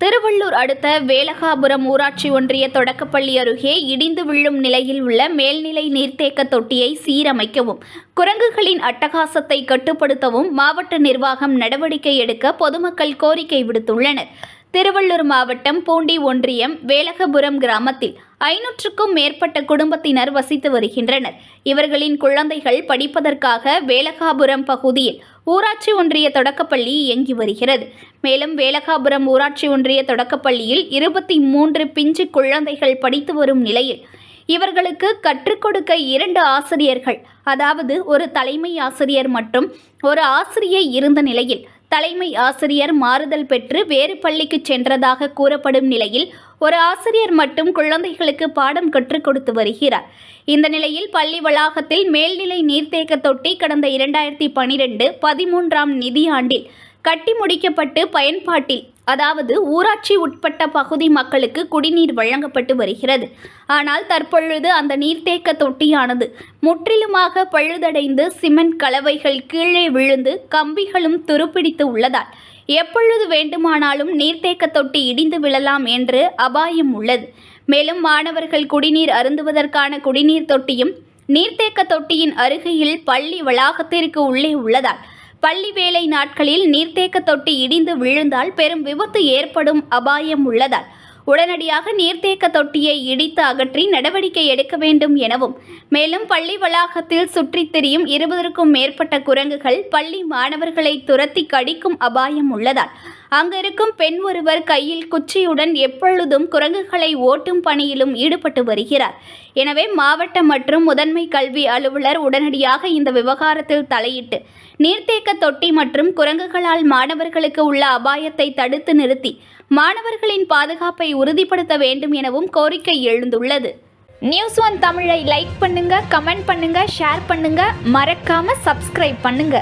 திருவள்ளூர் அடுத்த வேலகாபுரம் ஊராட்சி ஒன்றிய தொடக்கப்பள்ளி அருகே இடிந்து விழும் நிலையில் உள்ள மேல்நிலை நீர்த்தேக்க தொட்டியை சீரமைக்கவும் குரங்குகளின் அட்டகாசத்தை கட்டுப்படுத்தவும் மாவட்ட நிர்வாகம் நடவடிக்கை எடுக்க பொதுமக்கள் கோரிக்கை விடுத்துள்ளனர். திருவள்ளூர் மாவட்டம் பூண்டி ஒன்றியம் வேலகபுரம் கிராமத்தில் ஐநூற்றுக்கும் மேற்பட்ட குடும்பத்தினர் வசித்து வருகின்றனர். இவர்களின் குழந்தைகள் படிப்பதற்காக வேலகாபுரம் பகுதியில் ஊராட்சி ஒன்றிய தொடக்கப்பள்ளி இயங்கி வருகிறது. மேலும் வேலகாபுரம் ஊராட்சி ஒன்றிய தொடக்கப்பள்ளியில் இருபத்தி மூன்று பிஞ்சு குழந்தைகள் படித்து வரும் நிலையில் இவர்களுக்கு கற்றுக் கொடுக்க இரண்டு ஆசிரியர்கள் அதாவது ஒரு தலைமை ஆசிரியர் மற்றும் ஒரு ஆசிரியை இருந்த நிலையில் தலைமை ஆசிரியர் மாறுதல் பெற்று வேறு பள்ளிக்கு சென்றதாக கூறப்படும் நிலையில் ஒரு ஆசிரியர் மட்டும் குழந்தைகளுக்கு பாடம் கற்றுக் கொடுத்து வருகிறார். இந்த நிலையில் பள்ளி வளாகத்தில் மேல்நிலை நீர்த்தேக்க தொட்டி கடந்த இரண்டாயிரத்தி பனிரெண்டு பதிமூன்றாம் நிதியாண்டில் கட்டி முடிக்கப்பட்டு பயன்பாட்டில் அதாவது ஊராட்சி உட்பட்ட பகுதி மக்களுக்கு குடிநீர் வழங்கப்பட்டு வருகிறது. ஆனால் தற்பொழுது அந்த நீர்த்தேக்க தொட்டியானது முற்றிலுமாக பழுதடைந்து சிமெண்ட் கலவைகள் கீழே விழுந்து கம்பிகளும் துருப்பிடித்து உள்ளதால் எப்பொழுது வேண்டுமானாலும் நீர்த்தேக்க தொட்டி இடிந்து விழலாம் என்று அபாயம் உள்ளது. மேலும் மாணவர்கள் குடிநீர் அருந்துவதற்கான குடிநீர் தொட்டியும் நீர்த்தேக்க தொட்டியின் அருகையில் பள்ளி வளாகத்திற்கு உள்ளே உள்ளதால் பள்ளி வேலை நாட்களில் நீர்த்தேக்க தொட்டி இடிந்து விழுந்தால் பெரும் விபத்து ஏற்படும் அபாயம் உள்ளதால் உடனடியாக நீர்த்தேக்க தொட்டியை இடித்து அகற்றி நடவடிக்கை எடுக்க வேண்டும் எனவும் மேலும் பள்ளி வளாகத்தில் சுற்றித் திரியும் இருபதற்கும் மேற்பட்ட குரங்குகள் பள்ளி மாணவர்களை துரத்தி கடிக்கும் அபாயம் உள்ளதால் அங்கிருக்கும் பெண் ஒருவர் கையில் குச்சியுடன் எப்பொழுதும் குரங்குகளை ஓட்டும் பணியிலும் ஈடுபட்டு வருகிறார். எனவே மாவட்ட மற்றும் முதன்மை கல்வி அலுவலர் உடனடியாக இந்த விவகாரத்தில் தலையிட்டு நீர்த்தேக்க தொட்டி மற்றும் குரங்குகளால் மாணவர்களுக்கு உள்ள அபாயத்தை தடுத்து நிறுத்தி மாணவர்களின் பாதுகாப்பை உறுதிப்படுத்த வேண்டும் எனவும் கோரிக்கை எழுந்துள்ளது. நியூஸ் ஒன் தமிழை லைக் பண்ணுங்க கமெண்ட் பண்ணுங்க ஷேர் பண்ணுங்க மறக்காம சப்ஸ்கிரைப் பண்ணுங்க.